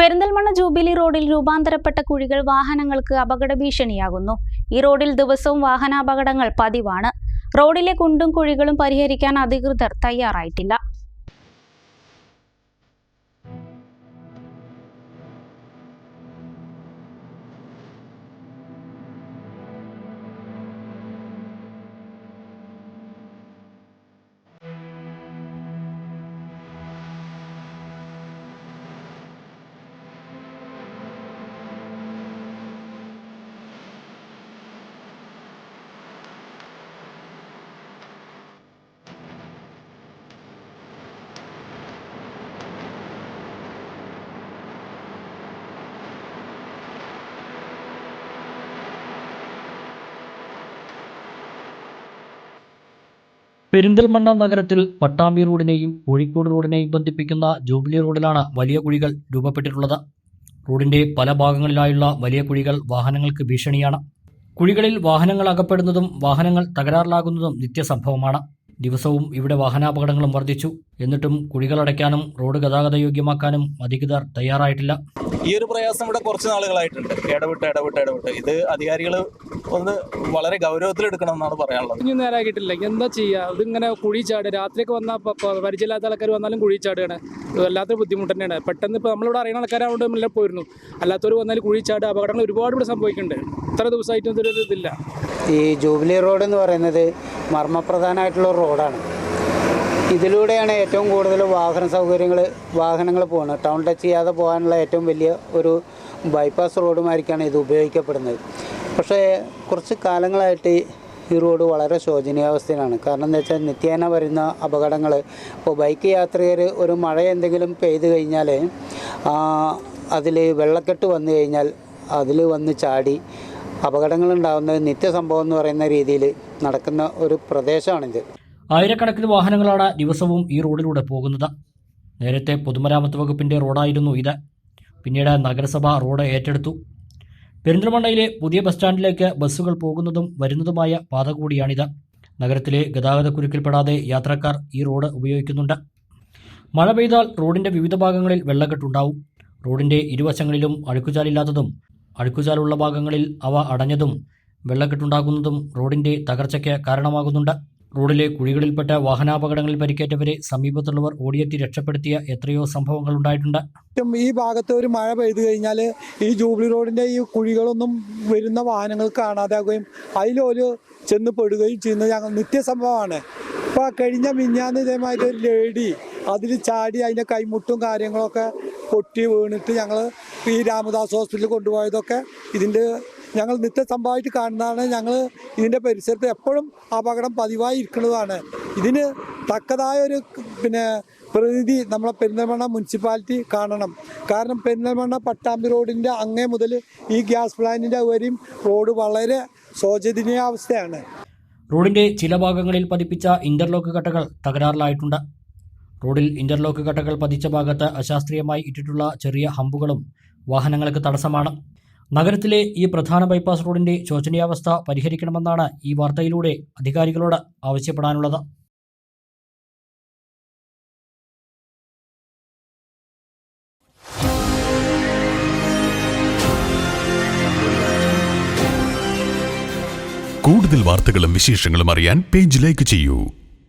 Perinthalmanna jubilee റോഡിൽ രൂപാന്തരപ്പെട്ട കുഴികൾ വാഹനങ്ങൾക്ക് അപകട ഭീഷണിയാകുന്നു. ഈ റോഡിൽ ദിവസവും വാഹനാപകടങ്ങൾ പതിവാണ്. റോഡിലെ കുണ്ടും കുഴികളും പരിഹരിക്കാൻ അധികൃതർ തയ്യാറായിട്ടില്ല. പെരിന്തൽമണ്ണ നഗരത്തിൽ പട്ടാമ്പി റോഡിനെയും കോഴിക്കോട് റോഡിനെയും ബന്ധിപ്പിക്കുന്ന ജൂബിലി റോഡിലാണ് വലിയ കുഴികൾ രൂപപ്പെട്ടിട്ടുള്ളത്. റോഡിന്റെ പല ഭാഗങ്ങളിലായുള്ള വലിയ കുഴികൾ വാഹനങ്ങൾക്ക് ഭീഷണിയാണ്. കുഴികളിൽ വാഹനങ്ങൾ അകപ്പെടുന്നതും വാഹനങ്ങൾ തകരാറിലാകുന്നതും നിത്യസംഭവമാണ്. ദിവസവും ഇവിടെ വാഹനാപകടങ്ങളും വർദ്ധിച്ചു. എന്നിട്ടും കുഴികളടയ്ക്കാനും റോഡ് ഗതാഗത യോഗ്യമാക്കാനും അധികൃതർ തയ്യാറായിട്ടില്ല. ഈ ഒരു പ്രയാസം ഇവിടെ കുറച്ച് നാളുകളായിട്ടുണ്ട്. ഇടവിട്ട് ഇടവിട്ട് ഇടവിട്ട്. ഇത് അധികാരികൾ ഒന്ന് വളരെ ഗൗരവത്തിൽ എടുക്കണം എന്നാണ് പറയാനുള്ളത്. ഇനി നേരാക്കിയിട്ടില്ല. എന്താ ചെയ്യുക ഇതിങ്ങനെ കുഴി ചാട്. രാത്രിയൊക്കെ വന്ന പരിചയമില്ലാത്ത ആൾക്കാർ വന്നാലും കുഴി ചാടുകയാണ്. വല്ലാത്തൊരു ബുദ്ധിമുട്ട് തന്നെയാണ്. പെട്ടെന്ന് ഇപ്പോൾ നമ്മളിവിടെ അറിയുന്ന ആൾക്കാരായതുകൊണ്ട് എല്ലാം പോയിരുന്നു. അല്ലാത്തവർ വന്നാൽ കുഴി ചാട് അപകടങ്ങൾ ഒരുപാട് ഇവിടെ സംഭവിക്കുന്നുണ്ട്. ഇത്ര ദിവസമായിട്ടും ഇതൊരു ഇതില്ല. ഈ ജൂബിലി റോഡ് എന്ന് പറയുന്നത് മർമ്മപ്രധാനമായിട്ടുള്ള റോഡാണ്. ഇതിലൂടെയാണ് ഏറ്റവും കൂടുതൽ വാഹന സൗകര്യങ്ങൾ വാഹനങ്ങൾ പോകുന്നത് ടൗൺ ടച്ച് ചെയ്യാതെ പോകാനുള്ള ഏറ്റവും വലിയ ഒരു ബൈപ്പാസ് റോഡുമായിരിക്കാണ് ഇത് ഉപയോഗിക്കപ്പെടുന്നത്. പക്ഷേ കുറച്ച് കാലങ്ങളായിട്ട് ഈ റോഡ് വളരെ ശോചനീയാവസ്ഥയിലാണ്. കാരണം എന്താ വെച്ചാൽ നിത്യേന വരുന്ന അപകടങ്ങൾ ഇപ്പോൾ ബൈക്ക് യാത്രികർ ഒരു മഴ എന്തെങ്കിലും പെയ്ത് കഴിഞ്ഞാൽ അതിൽ വെള്ളക്കെട്ട് വന്നു കഴിഞ്ഞാൽ അതിൽ വന്ന് ചാടി അപകടങ്ങൾ ഉണ്ടാകുന്നത് നിത്യസംഭവം എന്ന് പറയുന്ന രീതിയിൽ നടക്കുന്ന ഒരു പ്രദേശമാണിത്. ആയിരക്കണക്കിന് വാഹനങ്ങളാണ് ദിവസവും ഈ റോഡിലൂടെ പോകുന്നത്. നേരത്തെ പൊതുമരാമത്ത് വകുപ്പിന്റെ റോഡായിരുന്നു ഇത്. പിന്നീട് നഗരസഭ റോഡ് ഏറ്റെടുത്തു. പെരിന്തൽമണ്ണയിലെ പുതിയ ബസ് സ്റ്റാൻഡിലേക്ക് ബസ്സുകൾ പോകുന്നതും വരുന്നതുമായ പാത കൂടിയാണിത്. നഗരത്തിലെ ഗതാഗതക്കുരുക്കിൽപ്പെടാതെ യാത്രക്കാർ ഈ റോഡ് ഉപയോഗിക്കുന്നുണ്ട്. മഴ പെയ്താൽ റോഡിന്റെ വിവിധ ഭാഗങ്ങളിൽ വെള്ളക്കെട്ടുണ്ടാവും. റോഡിന്റെ ഇരുവശങ്ങളിലും അഴുക്കുചാലില്ലാത്തതും അഴുക്കുചാലുള്ള ഭാഗങ്ങളിൽ അവ അടഞ്ഞതും വെള്ളക്കെട്ടുണ്ടാകുന്നതും റോഡിന്റെ തകർച്ചയ്ക്ക് കാരണമാകുന്നുണ്ട്. റോഡിലെ കുഴികളിൽപ്പെട്ട വാഹനാപകടങ്ങളിൽ പരിക്കേറ്റവരെ സമീപത്തുള്ളവർ ഓടിയെത്തി രക്ഷപ്പെടുത്തിയ എത്രയോ സംഭവങ്ങൾ ഉണ്ടായിട്ടുണ്ട്. ഈ ഭാഗത്ത് ഒരു മഴ പെയ്തു കഴിഞ്ഞാൽ ഈ ജൂബിലി റോഡിന്റെ ഈ കുഴികളൊന്നും വരുന്ന വാഹനങ്ങൾ കാണാതാകുകയും അതിലൊരു ചെന്ന് പെടുകയും ചെയ്യുന്നത് ഞങ്ങൾ നിത്യസംഭവമാണ്. ഇപ്പൊ കഴിഞ്ഞ മിഞ്ഞാന്ന് ഇതേമാതിരി ഒരു ലേഡി അതിൽ ചാടി അതിന്റെ കൈമുട്ടും കാര്യങ്ങളൊക്കെ പൊട്ടി വീണിട്ട് ഞങ്ങൾ ഈ രാമദാസ് ഹോസ്പിറ്റലിൽ കൊണ്ടുപോയതൊക്കെ ഇതിന്റെ ഞങ്ങൾ നിത്യസംഭവമായിട്ട് കാണുന്നതാണ്. ഞങ്ങൾ ഇതിന്റെ പരിസരത്ത് എപ്പോഴും അപകടം പതിവായി ഇരിക്കുന്നതാണ്. ഇതിന് തക്കതായ ഒരു പിന്നെ പ്രതിനിധി നമ്മളെ പെരിന്തൽമണ്ണ മുനിസിപ്പാലിറ്റി കാണണം. കാരണം പെരിന്തൽമണ്ണ പട്ടാമ്പി റോഡിന്റെ അങ്ങേ മുതൽ ഈ ഗ്യാസ് പ്ലാന്റിന്റെ വരെയും റോഡ് വളരെ ശോചനീയാവസ്ഥയാണ്. റോഡിന്റെ ചില ഭാഗങ്ങളിൽ പതിപ്പിച്ച ഇന്റർലോക്ക് കട്ടകൾ തകരാറിലായിട്ടുണ്ട്. റോഡിൽ ഇന്റർലോക്ക് കട്ടകൾ പതിച്ച ഭാഗത്ത് അശാസ്ത്രീയമായി ഇട്ടിട്ടുള്ള ചെറിയ ഹമ്പുകളും വാഹനങ്ങൾക്ക് തടസ്സമാണ്. നഗരത്തിലെ ഈ പ്രധാന ബൈപ്പാസ് റോഡിന്റെ ശോചനീയാവസ്ഥ പരിഹരിക്കണമെന്നാണ് ഈ വാർത്തയിലൂടെ അധികാരികളോട് ആവശ്യപ്പെടാനുള്ളത്. കൂടുതൽ വാർത്തകളും വിശേഷങ്ങളും അറിയാൻ പേജ് ലൈക്ക് ചെയ്യൂ.